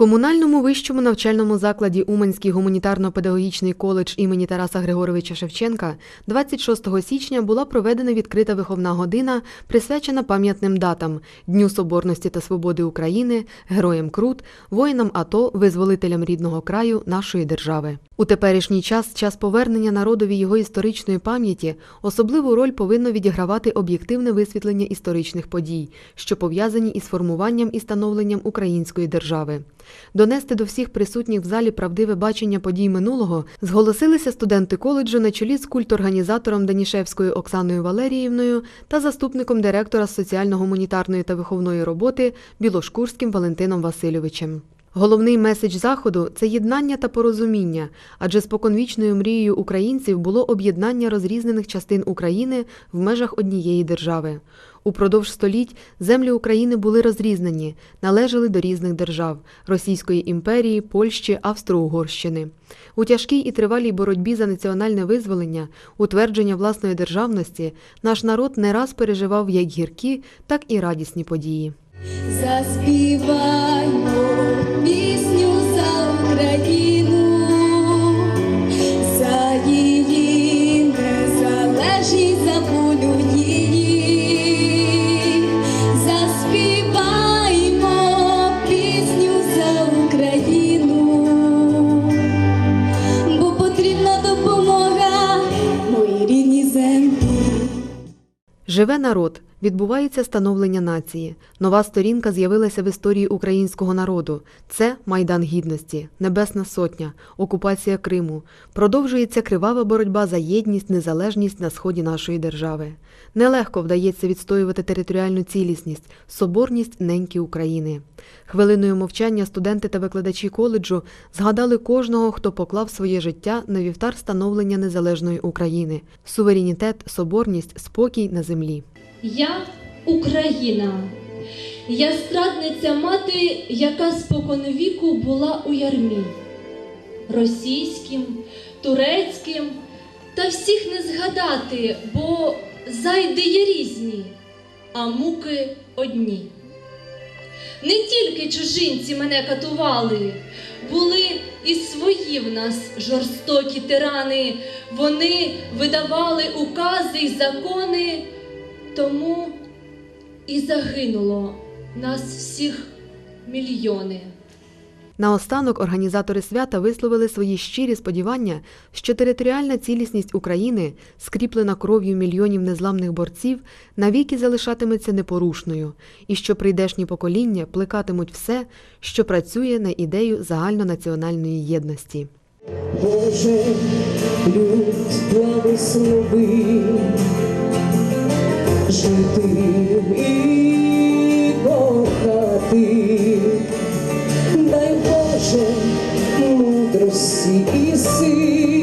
комунальному вищому навчальному закладі Уманський гуманітарно-педагогічний коледж імені Тараса Григоровича Шевченка 26 січня була проведена відкрита виховна година, присвячена пам'ятним датам Дню Соборності та Свободи України, Героям Крут, воїнам АТО, визволителям рідного краю нашої держави. У теперішній час, час повернення народові його історичної пам'яті, особливу роль повинно відігравати об'єктивне висвітлення історичних подій, що пов'язані із формуванням і становленням української держави. Донести до всіх присутніх в залі правдиве бачення подій минулого зголосилися студенти коледжу на чолі з культорганізатором Данішевською Оксаною Валеріївною та заступником директора соціально-гуманітарної та виховної роботи Білошкурським Валентином Васильовичем. Головний меседж заходу це єднання та порозуміння, адже споконвічною мрією українців було об'єднання розрізнених частин України в межах однієї держави. Упродовж століть землі України були розрізнені, належали до різних держав Російської імперії, Польщі, Австро-Угорщини. У тяжкій і тривалій боротьбі за національне визволення, утвердження власної державності, наш народ не раз переживав як гіркі, так і радісні події. Заспіваймо пісню за Україну, за її незалежність, за волю її. Пісню за Україну, бо потрібна допомога моїй рідній землі. Живе народ, відбувається становлення нації. Нова сторінка з'явилася в історії українського народу. Це Майдан Гідності, Небесна Сотня, окупація Криму. Продовжується кривава боротьба за єдність, незалежність на сході нашої держави. Нелегко вдається відстоювати територіальну цілісність, соборність неньки України. Хвилиною мовчання студенти та викладачі коледжу згадали кожного, хто поклав своє життя на вівтар становлення незалежної України, суверенітет, соборність, спокій на землі. Я Україна. Я страдниця мати, яка споконвіку була у ярмі. Російським, турецьким, та всіх не згадати, бо зайди є різні, а муки одні. Не тільки чужинці мене катували, були і свої в нас жорстокі тирани. Вони видавали укази й закони, тому і загинуло нас всіх мільйони. Наостанок організатори свята висловили свої щирі сподівання, що територіальна цілісність України, скріплена кров'ю мільйонів незламних борців, навіки залишатиметься непорушною, і що прийдешні покоління плекатимуть все, що працює на ідею загальнонаціональної єдності. Боже, люд благослови жити і кохати, дай Боже мудрості і сил,